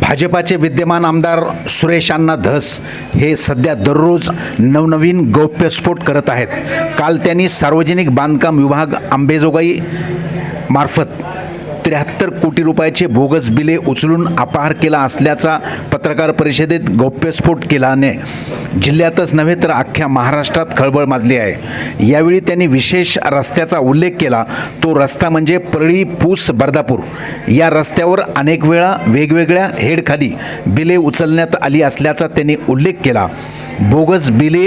भाजपाचे विद्यमान आमदार सुरेश अण्णा धस हे सध्या दररोज नवनवीन गौप्यस्फोट करत आहेत. काल त्यांनी सार्वजनिक बांधकाम विभाग आंबेजोगाई मार्फत त्र्याहत्तर कोटी रुपयाचे बोगस बिले उचलून अपहार केला असल्याचा पत्रकार परिषदेत गौप्यस्फोट केल्याने जिल्ह्यातच नव्हे तर अख्ख्या महाराष्ट्रात खळबळ माजली आहे. यावेळी त्यांनी विशेष रस्त्याचा उल्लेख केला. तो रस्ता म्हणजे परळी पूस बर्दापूर. या रस्त्यावर अनेक वेळा वेगवेगळ्या हेडखाली बिले उचलण्यात आली असल्याचा त्यांनी उल्लेख केला. बोगस बिले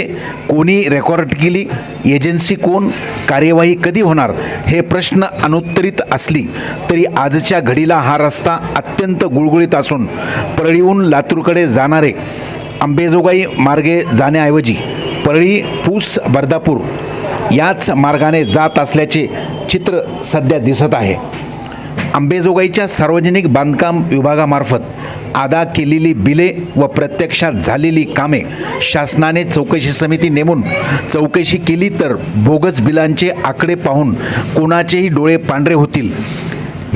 कोणी रेकॉर्ड केली? एजन्सी कोण? कार्यवाही कधी होणार? हे प्रश्न अनुत्तरित असली तरी आजच्या घडीला हा रस्ता अत्यंत गुळगुळीत असून परळीहून लातूरकडे जाणारे अंबेजोगाई मार्गे जाण्याऐवजी परळी पूस बर्दापूर याच मार्गाने जात असल्याचे चित्र सध्या दिसत आहे. अंबेजोगाईच्या सार्वजनिक बांधकाम विभागामार्फत अदा केलेली बिले व प्रत्यक्षात झालेली कामे शासनाने चौकशी समिती नेमून चौकशी केली तर बोगस बिलांचे आकडे पाहून कोणाचेही डोळे पांढरे होतील.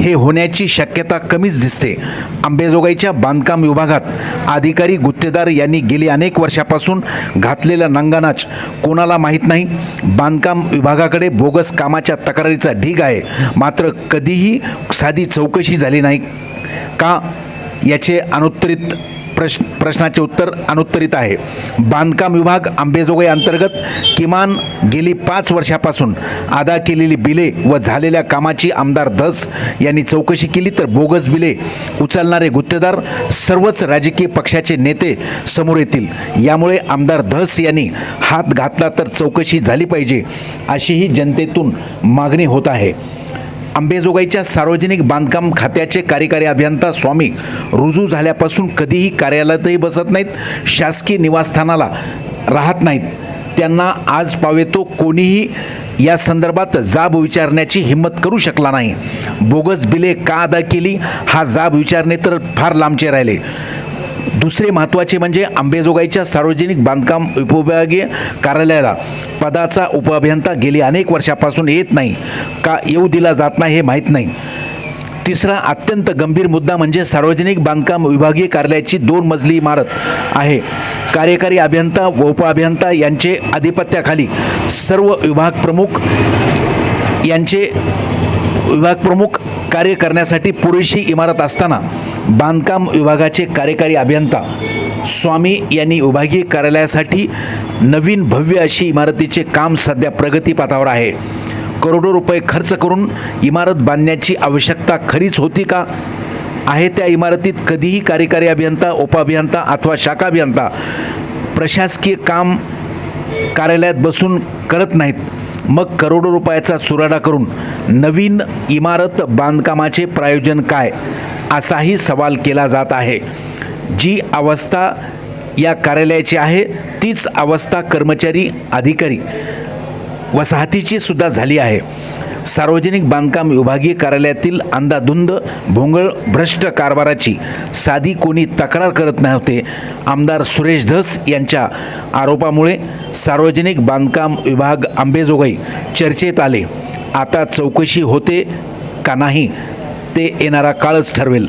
हे होण्याची शक्यता कमीच दिसते. अंबेजोगाईच्या बांधकाम विभागात अधिकारी गुत्तेदार यांनी गेली अनेक वर्षापासून घातलेला नंगानाच कोणाला माहीत नाही. बांधकाम विभागाकडे बोगस कामाच्या तक्रारीचा ढीग आहे. मात्र कधीही साधी चौकशी झाली नाही. का याचे अनुत्तरित प्रश्न प्रश्नाचे उत्तर अनुत्तरित आहे. बांधकाम विभाग आंबेजोगाई अंतर्गत किमान गेली पाच वर्षापासून अदा केलेली बिले व झालेल्या कामाची आमदार धस यांनी चौकशी केली तर बोगस बिले उचलणारे गुत्तेदार सर्वच राजकीय पक्षाचे नेते समोर येतील. यामुळे आमदार धस यांनी हात घातला तर चौकशी झाली पाहिजे अशीही जनतेतून मागणी होत आहे. अंबेजोगाईच्या सार्वजनिक बांधकाम खात्याचे कार्यकारी अभियंता स्वामी रुजू झाल्यापासून कधीही कार्यालयातही बसत नाहीत शासकीय निवासस्थानाला राहत नाहीत. त्यांना आज पावेतो कोणीही या संदर्भात जाब विचारण्याची हिंमत करू शकला नाही. बोगस बिले का अदा केली? हा जाब विचारणे तर फार लांबचे राहिले. दुसरे महत्त्वाचे म्हणजे आंबेजोगाईच्या सार्वजनिक बांधकाम उपविभागीय कार्यालयाला पदाचा उपअभियंता गेली अनेक वर्षापासून येत नाही. का येऊ दिला जात नाही हे माहीत नाही. तिसरा अत्यंत गंभीर मुद्दा म्हणजे सार्वजनिक बांधकाम विभागीय कार्यालयाची दोन मजली इमारत आहे. कार्यकारी अभियंता व उपअभियंता यांचे आधिपत्याखाली सर्व विभाग प्रमुख यांचे विभाग प्रमुख कार्य करण्यासाठी पुरेशी इमारत असताना बांधकाम विभागाचे कार्यकारी अभियंता स्वामी यांनी विभागीय कार्यालयासाठी नवीन भव्य अशी इमारतीचे काम सध्या प्रगतीपथावर आहे. करोडो रुपये खर्च करून इमारत बांधण्याची आवश्यकता खरीच होती का? आहे त्या इमारतीत कधीही कार्यकारी अभियंता उपअभियंता अथवा शाखा अभियंता प्रशासकीय काम कार्यालयात बसून करत नाहीत. मग करोडो रुपयाचा सुराडा करून नवीन इमारत बांधकामाचे प्रायोजन काय? असाही सवाल केला जात आहे. जी अवस्था या कार्यालयाची आहे तीच अवस्था कर्मचारी अधिकारी वसाहतीची सुद्धा झाली आहे. सार्वजनिक बांधकाम विभागीय कार्यालयातील अंदाधुंद भोंगळ भ्रष्ट कारभाराची साधी कोणी तक्रार करत नव्हते आमदार सुरेश धस यांच्या आरोपामुळे सार्वजनिक बांधकाम विभाग आंबेजोगाई चर्चेत आले. आता चौकशी होते का नाही? ते येणारा काळच ठरवेल.